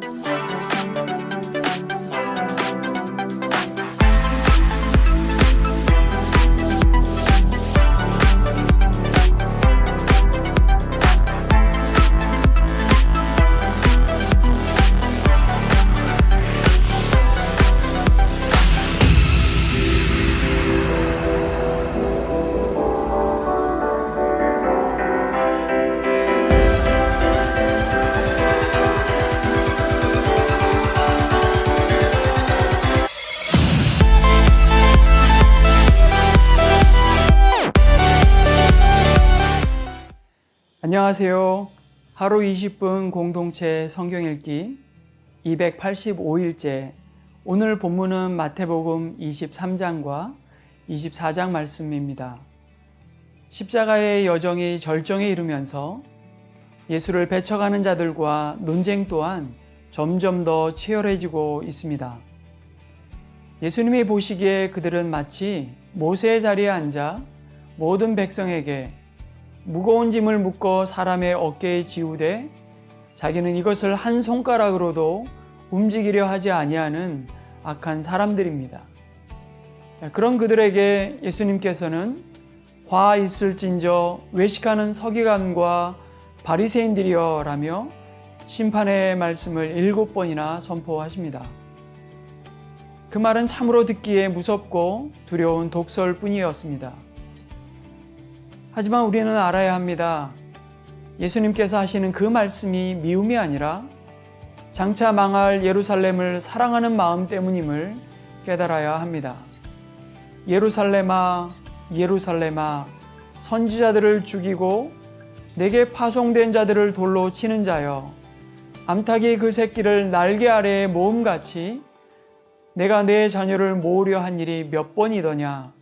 Bye. 안녕하세요. 하루 20분 공동체 성경 읽기 285일째. 오늘 본문은 마태복음 23장과 24장 말씀입니다. 십자가의 여정이 절정에 이르면서 예수를 배척하는 자들과 논쟁 또한 점점 더 치열해지고 있습니다. 예수님이 보시기에 그들은 마치 모세의 자리에 앉아 모든 백성에게 무거운 짐을 묶어 사람의 어깨에 지우되 자기는 이것을 한 손가락으로도 움직이려 하지 아니하는 악한 사람들입니다. 그런 그들에게 예수님께서는 화 있을진저 외식하는 서기관과 바리새인들이여라며 심판의 말씀을 일곱 번이나 선포하십니다. 그 말은 참으로 듣기에 무섭고 두려운 독설 뿐이었습니다. 하지만 우리는 알아야 합니다. 예수님께서 하시는 그 말씀이 미움이 아니라 장차 망할 예루살렘을 사랑하는 마음 때문임을 깨달아야 합니다. 예루살렘아, 예루살렘아, 선지자들을 죽이고 내게 파송된 자들을 돌로 치는 자여, 암탉이 그 새끼를 날개 아래에 모음같이 내가 내 자녀를 모으려 한 일이 몇 번이더냐.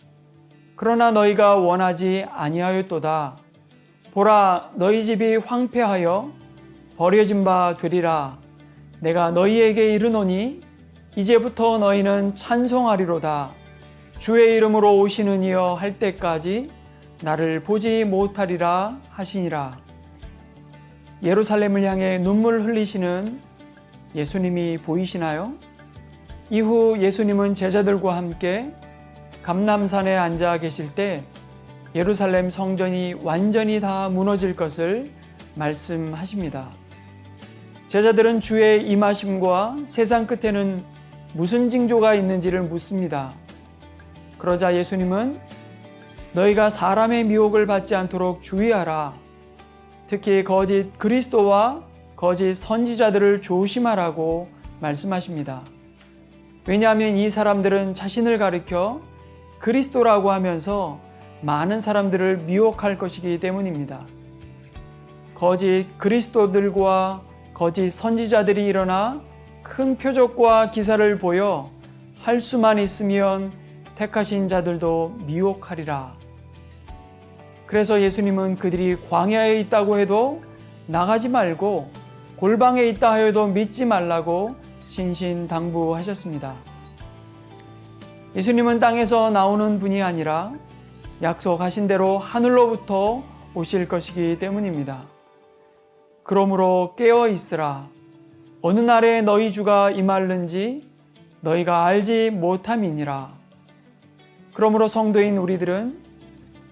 그러나 너희가 원하지 아니하였도다. 보라, 너희 집이 황폐하여 버려진 바 되리라. 내가 너희에게 이르노니 이제부터 너희는 찬송하리로다. 주의 이름으로 오시는 이여 할 때까지 나를 보지 못하리라 하시니라. 예루살렘을 향해 눈물 흘리시는 예수님이 보이시나요? 이후 예수님은 제자들과 함께 감남산에 앉아 계실 때 예루살렘 성전이 완전히 다 무너질 것을 말씀하십니다. 제자들은 주의 임하심과 세상 끝에는 무슨 징조가 있는지를 묻습니다. 그러자 예수님은 너희가 사람의 미혹을 받지 않도록 주의하라. 특히 거짓 그리스도와 거짓 선지자들을 조심하라고 말씀하십니다. 왜냐하면 이 사람들은 자신을 가리켜 그리스도라고 하면서 많은 사람들을 미혹할 것이기 때문입니다. 거짓 그리스도들과 거짓 선지자들이 일어나 큰 표적과 기사를 보여 할 수만 있으면 택하신 자들도 미혹하리라. 그래서 예수님은 그들이 광야에 있다고 해도 나가지 말고 골방에 있다 하여도 믿지 말라고 신신당부하셨습니다. 예수님은 땅에서 나오는 분이 아니라 약속하신 대로 하늘로부터 오실 것이기 때문입니다. 그러므로 깨어 있으라. 어느 날에 너희 주가 임할는지 너희가 알지 못함이니라. 그러므로 성도인 우리들은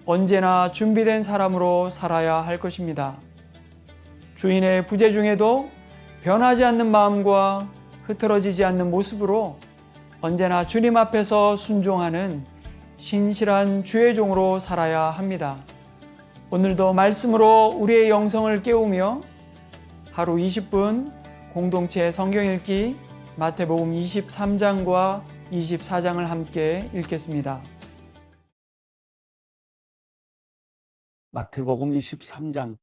언제나 준비된 사람으로 살아야 할 것입니다. 주인의 부재 중에도 변하지 않는 마음과 흐트러지지 않는 모습으로 언제나 주님 앞에서 순종하는 신실한 주의 종으로 살아야 합니다. 오늘도 말씀으로 우리의 영성을 깨우며 하루 20분 공동체 성경 읽기 마태복음 23장과 24장을 함께 읽겠습니다. 마태복음 23장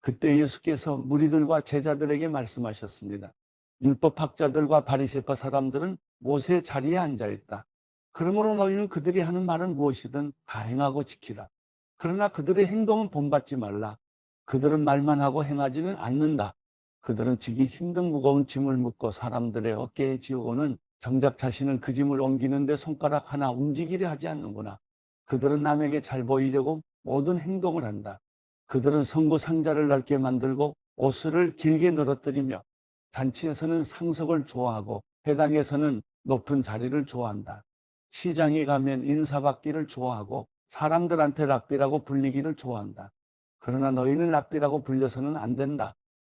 그때 예수께서 무리들과 제자들에게 말씀하셨습니다. 율법학자들과 바리새파 사람들은 모세 자리에 앉아 있다. 그러므로 너희는 그들이 하는 말은 무엇이든 다 행하고 지키라. 그러나 그들의 행동은 본받지 말라. 그들은 말만 하고 행하지는 않는다. 그들은 지기 힘든 무거운 짐을 묶고 사람들의 어깨에 지우고는 정작 자신은 그 짐을 옮기는데 손가락 하나 움직이려 하지 않는구나. 그들은 남에게 잘 보이려고 모든 행동을 한다. 그들은 성고 상자를 넓게 만들고 옷을 길게 늘어뜨리며 잔치에서는 상석을 좋아하고 회당에서는 높은 자리를 좋아한다. 시장에 가면 인사받기를 좋아하고 사람들한테 랍비라고 불리기를 좋아한다. 그러나 너희는 랍비라고 불려서는 안 된다.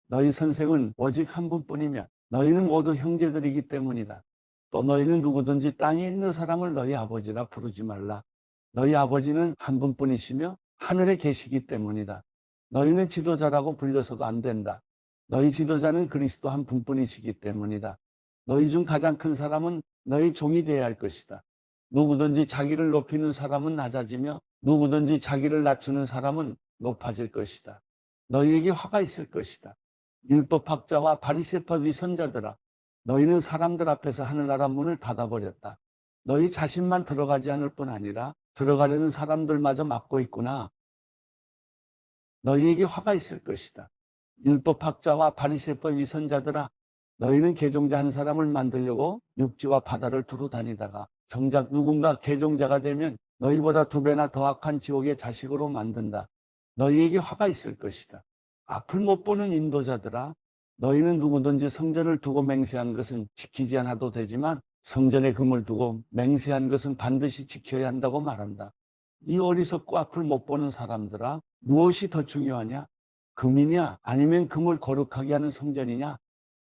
너희 선생은 오직 한 분뿐이며 너희는 모두 형제들이기 때문이다. 또 너희는 누구든지 땅에 있는 사람을 너희 아버지라 부르지 말라. 너희 아버지는 한 분뿐이시며 하늘에 계시기 때문이다. 너희는 지도자라고 불려서도 안 된다. 너희 지도자는 그리스도 한 분뿐이시기 때문이다. 너희 중 가장 큰 사람은 너희 종이 되어야 할 것이다. 누구든지 자기를 높이는 사람은 낮아지며 누구든지 자기를 낮추는 사람은 높아질 것이다. 너희에게 화가 있을 것이다. 율법학자와 바리새파 위선자들아 너희는 사람들 앞에서 하늘나라 문을 닫아버렸다. 너희 자신만 들어가지 않을 뿐 아니라 들어가려는 사람들마저 막고 있구나. 너희에게 화가 있을 것이다. 율법학자와 바리새파 위선자들아 너희는 개종자 한 사람을 만들려고 육지와 바다를 두루 다니다가 정작 누군가 개종자가 되면 너희보다 두 배나 더 악한 지옥의 자식으로 만든다. 너희에게 화가 있을 것이다. 앞을 못 보는 인도자들아 너희는 누구든지 성전을 두고 맹세한 것은 지키지 않아도 되지만 성전의 금을 두고 맹세한 것은 반드시 지켜야 한다고 말한다. 이 어리석고 앞을 못 보는 사람들아 무엇이 더 중요하냐? 금이냐 아니면 금을 거룩하게 하는 성전이냐?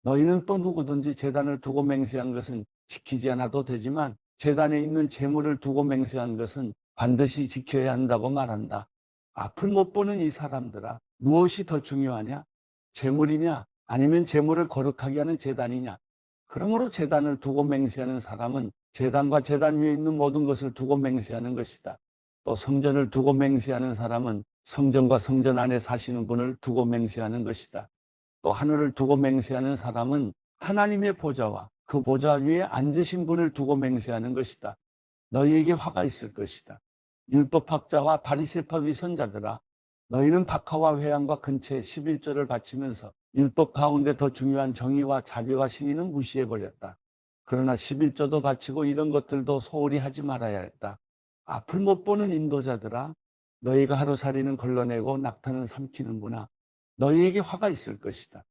너희는 또 누구든지 재단을 두고 맹세한 것은 지키지 않아도 되지만 재단에 있는 재물을 두고 맹세한 것은 반드시 지켜야 한다고 말한다. 앞을 못 보는 이 사람들아 무엇이 더 중요하냐? 재물이냐 아니면 재물을 거룩하게 하는 재단이냐? 그러므로 재단을 두고 맹세하는 사람은 재단과 재단 위에 있는 모든 것을 두고 맹세하는 것이다. 또 성전을 두고 맹세하는 사람은 성전과 성전 안에 사시는 분을 두고 맹세하는 것이다. 또 하늘을 두고 맹세하는 사람은 하나님의 보좌와 그 보좌 위에 앉으신 분을 두고 맹세하는 것이다. 너희에게 화가 있을 것이다. 율법학자와 바리새파 위선자들아 너희는 박하와 회양과 근처에 11절을 바치면서 율법 가운데 더 중요한 정의와 자비와 신의는 무시해 버렸다. 그러나 11조도 바치고 이런 것들도 소홀히 하지 말아야 했다. 앞을 못 보는 인도자들아 너희가 하루살이는 걸러내고 낙타는 삼키는구나. 너희에게 화가 있을 것이다.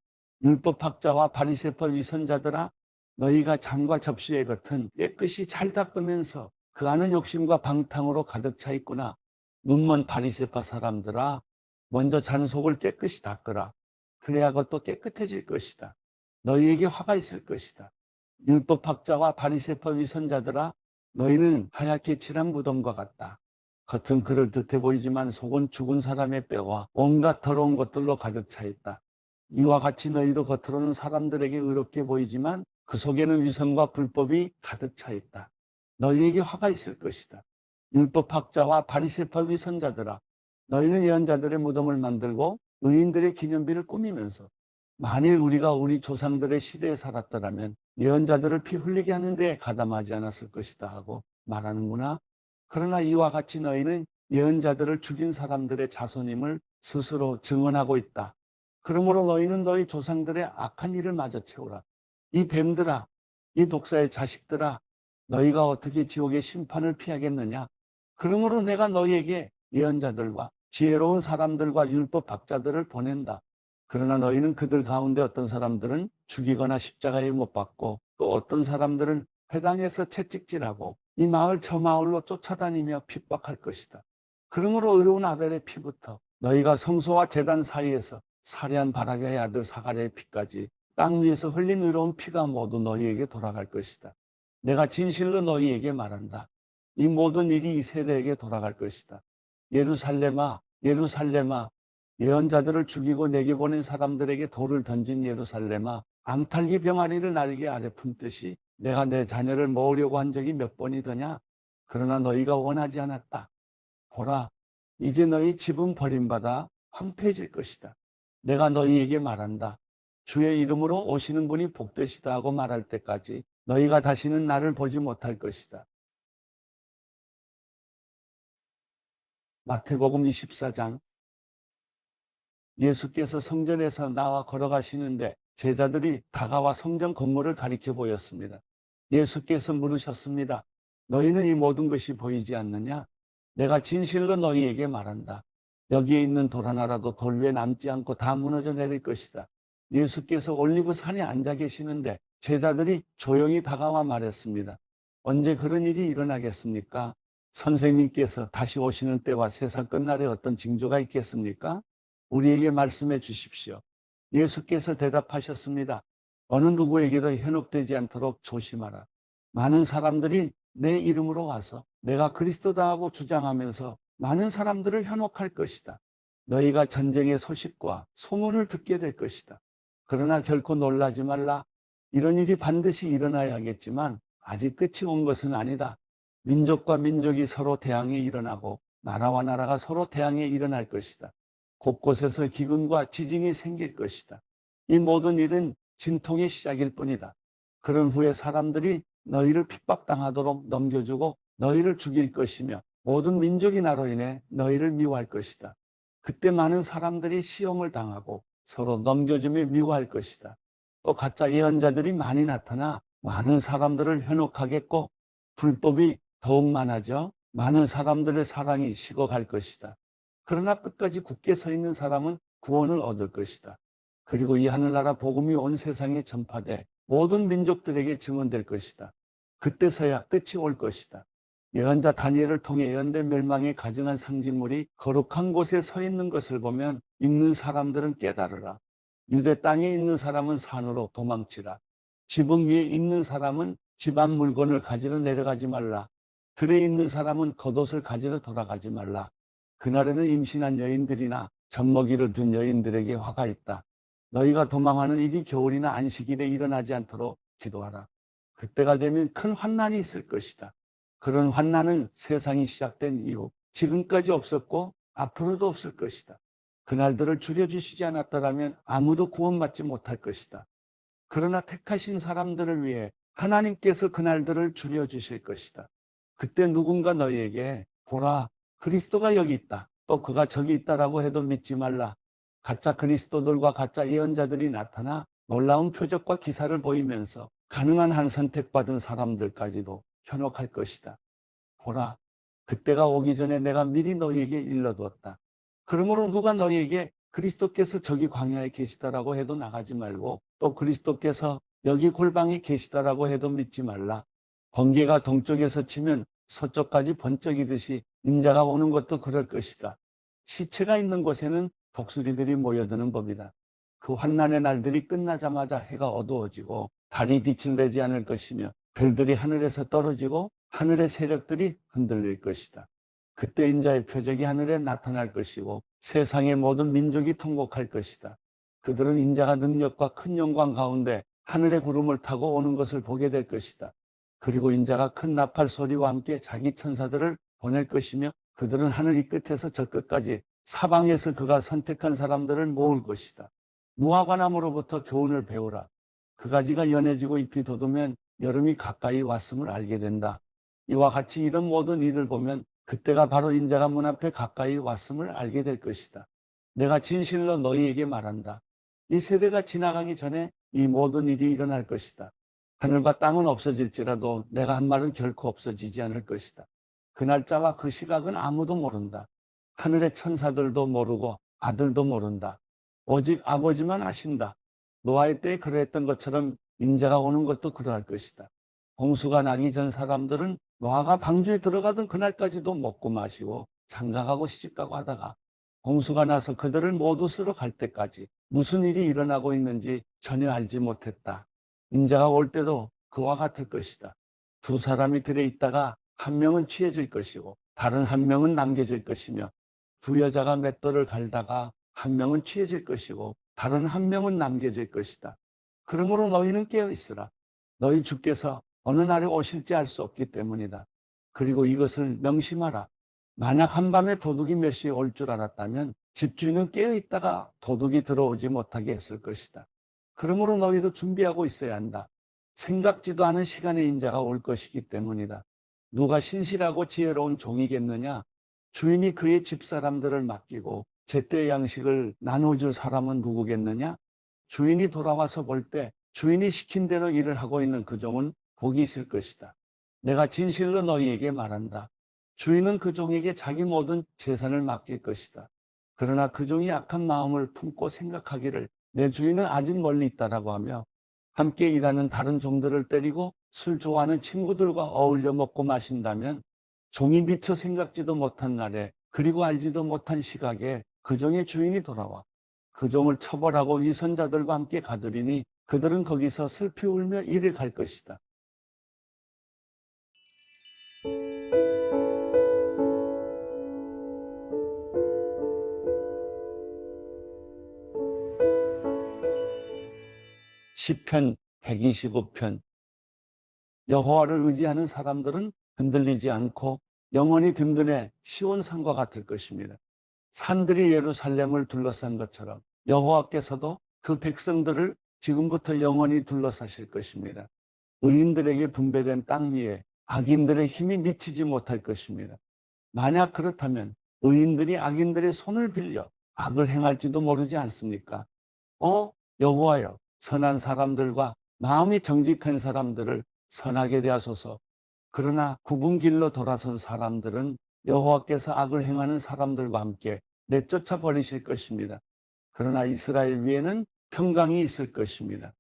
율법학자와 바리새파 위선자들아 너희가 장과 접시의 겉은 깨끗이 잘 닦으면서 그 안은 욕심과 방탕으로 가득 차 있구나. 눈먼 바리새파 사람들아 먼저 잔속을 깨끗이 닦으라. 그래야 그것도 깨끗해질 것이다. 너희에게 화가 있을 것이다. 율법학자와 바리새파 위선자들아 너희는 하얗게 칠한 무덤과 같다. 겉은 그럴듯해 보이지만 속은 죽은 사람의 뼈와 온갖 더러운 것들로 가득 차 있다. 이와 같이 너희도 겉으로는 사람들에게 의롭게 보이지만 그 속에는 위선과 불법이 가득 차 있다. 너희에게 화가 있을 것이다. 율법학자와 바리새파 위선자들아 너희는 예언자들의 무덤을 만들고 의인들의 기념비를 꾸미면서 만일 우리가 우리 조상들의 시대에 살았더라면 예언자들을 피 흘리게 하는 데 가담하지 않았을 것이다 하고 말하는구나. 그러나 이와 같이 너희는 예언자들을 죽인 사람들의 자손임을 스스로 증언하고 있다. 그러므로 너희는 너희 조상들의 악한 일을 마저 채우라. 이 뱀들아, 이 독사의 자식들아, 너희가 어떻게 지옥의 심판을 피하겠느냐? 그러므로 내가 너희에게 예언자들과 지혜로운 사람들과 율법 박자들을 보낸다. 그러나 너희는 그들 가운데 어떤 사람들은 죽이거나 십자가에 못 박고 또 어떤 사람들은 회당에서 채찍질하고 이 마을 저 마을로 쫓아다니며 핍박할 것이다. 그러므로 의로운 아벨의 피부터 너희가 성소와 재단 사이에서 살해한 바라게의 아들 사가랴의 피까지 땅 위에서 흘린 의로운 피가 모두 너희에게 돌아갈 것이다. 내가 진실로 너희에게 말한다. 이 모든 일이 이 세대에게 돌아갈 것이다. 예루살렘아, 예루살렘아, 예언자들을 죽이고 내게 보낸 사람들에게 돌을 던진 예루살렘아, 암탈기 병아리를 날개 아래 품듯이 내가 내 자녀를 모으려고 한 적이 몇 번이더냐? 그러나 너희가 원하지 않았다. 보라, 이제 너희 집은 버림받아 황폐해질 것이다. 내가 너희에게 말한다. 주의 이름으로 오시는 분이 복되시다 하고 말할 때까지 너희가 다시는 나를 보지 못할 것이다. 마태복음 24장 예수께서 성전에서 나와 걸어가시는데 제자들이 다가와 성전 건물을 가리켜 보였습니다. 예수께서 물으셨습니다. 너희는 이 모든 것이 보이지 않느냐? 내가 진실로 너희에게 말한다. 여기에 있는 돌 하나라도 돌 위에 남지 않고 다 무너져 내릴 것이다. 예수께서 올리브 산에 앉아 계시는데 제자들이 조용히 다가와 말했습니다. 언제 그런 일이 일어나겠습니까? 선생님께서 다시 오시는 때와 세상 끝날에 어떤 징조가 있겠습니까? 우리에게 말씀해 주십시오. 예수께서 대답하셨습니다. 어느 누구에게도 현혹되지 않도록 조심하라. 많은 사람들이 내 이름으로 와서 내가 그리스도다 하고 주장하면서 많은 사람들을 현혹할 것이다. 너희가 전쟁의 소식과 소문을 듣게 될 것이다. 그러나 결코 놀라지 말라. 이런 일이 반드시 일어나야겠지만 아직 끝이 온 것은 아니다. 민족과 민족이 서로 대항에 일어나고 나라와 나라가 서로 대항에 일어날 것이다. 곳곳에서 기근과 지진이 생길 것이다. 이 모든 일은 진통의 시작일 뿐이다. 그런 후에 사람들이 너희를 핍박당하도록 넘겨주고 너희를 죽일 것이며 모든 민족이 나로 인해 너희를 미워할 것이다. 그때 많은 사람들이 시험을 당하고 서로 넘겨주며 미워할 것이다. 또 가짜 예언자들이 많이 나타나 많은 사람들을 현혹하겠고 불법이 더욱 많아져 많은 사람들의 사랑이 식어갈 것이다. 그러나 끝까지 굳게 서 있는 사람은 구원을 얻을 것이다. 그리고 이 하늘나라 복음이 온 세상에 전파돼 모든 민족들에게 증언될 것이다. 그때서야 끝이 올 것이다. 예언자 다니엘을 통해 예언된 멸망에 가증한 상징물이 거룩한 곳에 서 있는 것을 보면 읽는 사람들은 깨달으라. 유대 땅에 있는 사람은 산으로 도망치라. 지붕 위에 있는 사람은 집안 물건을 가지러 내려가지 말라. 들에 있는 사람은 겉옷을 가지러 돌아가지 말라. 그날에는 임신한 여인들이나 젖먹이를 둔 여인들에게 화가 있다. 너희가 도망하는 일이 겨울이나 안식일에 일어나지 않도록 기도하라. 그때가 되면 큰 환난이 있을 것이다. 그런 환난은 세상이 시작된 이후 지금까지 없었고 앞으로도 없을 것이다. 그날들을 줄여주시지 않았더라면 아무도 구원받지 못할 것이다. 그러나 택하신 사람들을 위해 하나님께서 그날들을 줄여주실 것이다. 그때 누군가 너희에게 보라 그리스도가 여기 있다. 또 그가 저기 있다라고 해도 믿지 말라. 가짜 그리스도들과 가짜 예언자들이 나타나 놀라운 표적과 기사를 보이면서 가능한 한 선택받은 사람들까지도 현혹할 것이다. 보라, 그때가 오기 전에 내가 미리 너희에게 일러두었다. 그러므로 누가 너희에게 그리스도께서 저기 광야에 계시다라고 해도 나가지 말고 또 그리스도께서 여기 골방에 계시다라고 해도 믿지 말라. 번개가 동쪽에서 치면 서쪽까지 번쩍이듯이 인자가 오는 것도 그럴 것이다. 시체가 있는 곳에는 독수리들이 모여드는 법이다. 그 환난의 날들이 끝나자마자 해가 어두워지고 달이 빛을 내지 않을 것이며 별들이 하늘에서 떨어지고 하늘의 세력들이 흔들릴 것이다. 그때 인자의 표적이 하늘에 나타날 것이고 세상의 모든 민족이 통곡할 것이다. 그들은 인자가 능력과 큰 영광 가운데 하늘의 구름을 타고 오는 것을 보게 될 것이다. 그리고 인자가 큰 나팔 소리와 함께 자기 천사들을 보낼 것이며 그들은 하늘 이 끝에서 저 끝까지 사방에서 그가 선택한 사람들을 모을 것이다. 무화과나무로부터 교훈을 배우라. 그 가지가 연해지고 잎이 돋으면 여름이 가까이 왔음을 알게 된다. 이와 같이 이런 모든 일을 보면 그때가 바로 인자가 문 앞에 가까이 왔음을 알게 될 것이다. 내가 진실로 너희에게 말한다. 이 세대가 지나가기 전에 이 모든 일이 일어날 것이다. 하늘과 땅은 없어질지라도 내가 한 말은 결코 없어지지 않을 것이다. 그 날짜와 그 시각은 아무도 모른다. 하늘의 천사들도 모르고 아들도 모른다. 오직 아버지만 아신다. 노아의 때에 그러했던 것처럼 인자가 오는 것도 그러할 것이다. 홍수가 나기 전 사람들은 노아가 방주에 들어가던 그날까지도 먹고 마시고 장가가고 시집가고 하다가 홍수가 나서 그들을 모두 쓰러 갈 때까지 무슨 일이 일어나고 있는지 전혀 알지 못했다. 인자가 올 때도 그와 같을 것이다. 두 사람이 들에 있다가 한 명은 취해질 것이고 다른 한 명은 남겨질 것이며 두 여자가 맷돌을 갈다가 한 명은 취해질 것이고 다른 한 명은 남겨질 것이다. 그러므로 너희는 깨어 있으라. 너희 주께서 어느 날에 오실지 알 수 없기 때문이다. 그리고 이것을 명심하라. 만약 한밤에 도둑이 몇 시에 올 줄 알았다면 집주인은 깨어 있다가 도둑이 들어오지 못하게 했을 것이다. 그러므로 너희도 준비하고 있어야 한다. 생각지도 않은 시간의 인자가 올 것이기 때문이다. 누가 신실하고 지혜로운 종이겠느냐? 주인이 그의 집사람들을 맡기고 제때 양식을 나눠줄 사람은 누구겠느냐? 주인이 돌아와서 볼 때 주인이 시킨 대로 일을 하고 있는 그 종은 복이 있을 것이다. 내가 진실로 너희에게 말한다. 주인은 그 종에게 자기 모든 재산을 맡길 것이다. 그러나 그 종이 악한 마음을 품고 생각하기를 내 주인은 아직 멀리 있다라고 하며 함께 일하는 다른 종들을 때리고 술 좋아하는 친구들과 어울려 먹고 마신다면 종이 미처 생각지도 못한 날에 그리고 알지도 못한 시각에 그 종의 주인이 돌아와 그 종을 처벌하고 위선자들과 함께 가두리니 그들은 거기서 슬피 울며 이를 갈 것이다. 시편 125편 여호와를 의지하는 사람들은 흔들리지 않고 영원히 든든해 시온 산과 같을 것입니다. 산들이 예루살렘을 둘러싼 것처럼 여호와께서도 그 백성들을 지금부터 영원히 둘러싸실 것입니다. 의인들에게 분배된 땅 위에 악인들의 힘이 미치지 못할 것입니다. 만약 그렇다면 의인들이 악인들의 손을 빌려 악을 행할지도 모르지 않습니까? 어, 여호와여, 선한 사람들과 마음이 정직한 사람들을 선하게 대하소서. 그러나 굽은 길로 돌아선 사람들은 여호와께서 악을 행하는 사람들과 함께 내쫓아 버리실 것입니다. 그러나 이스라엘 위에는 평강이 있을 것입니다.